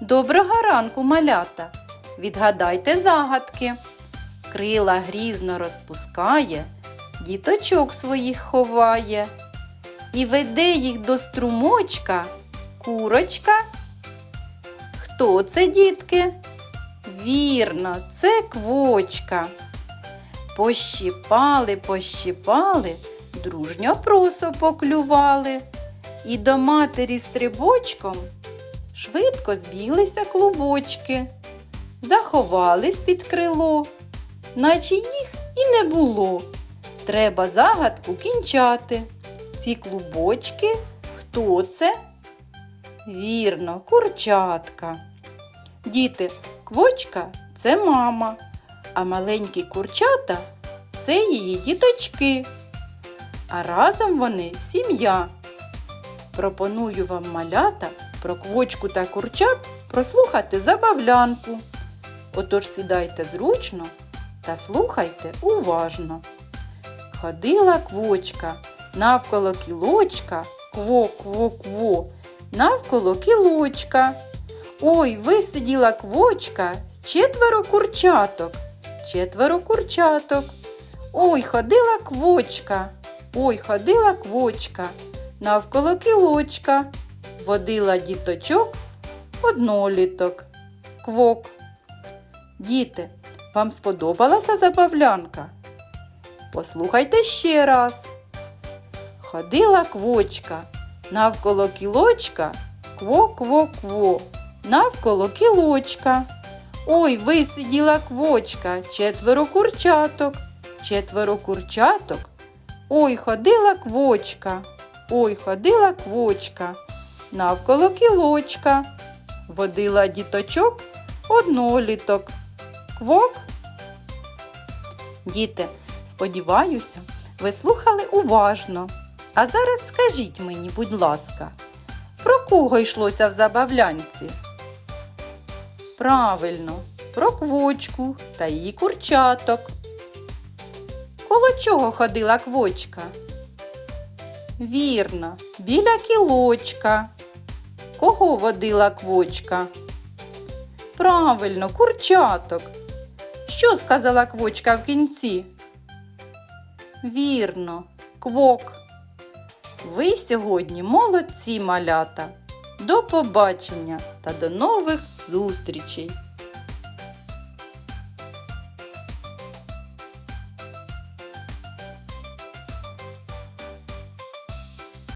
Доброго ранку, малята! Відгадайте загадки. Крила грізно розпускає, діточок своїх ховає і веде їх до струмочка курочка. Хто це, дітки? Вірно, це квочка. Пощіпали, пощіпали, дружньо просо поклювали, і до матері стрибочком швидко збіглися клубочки, заховались під крило, наче їх і не було. Треба загадку кінчати. Ці клубочки хто це? Вірно, курчатка. Діти, квочка це мама, а маленькі курчата це її діточки. А разом вони сім'я. Пропоную вам малята про квочку та курчат прослухати забавлянку. Отож сідайте зручно та слухайте уважно. Ходила квочка навколо кілочка, кво-кво-кво, навколо кілочка. Ой, висиділа квочка, четверо курчаток, четверо курчаток. Ой, ходила квочка, ой, ходила квочка, навколо кілочка, водила діточок, одноліток. Квок. Діти, вам сподобалася забавлянка? Послухайте ще раз. Ходила квочка, навколо кілочка, кво-кво-кво, навколо кілочка. Ой, висиділа квочка, четверо курчаток, четверо курчаток. Ой, ходила квочка, ой, ходила квочка, навколо кілочка, водила діточок, одноліток. Квок. Діти, сподіваюся, ви слухали уважно. А зараз скажіть мені, будь ласка, про кого йшлося в забавлянці? Правильно, про квочку та її курчаток. Коло чого ходила квочка? Вірно, біля кілочка. Кого водила квочка? Правильно, курчаток. Що сказала квочка в кінці? Вірно, квок. Ви сьогодні молодці малята. До побачення та до нових зустрічей!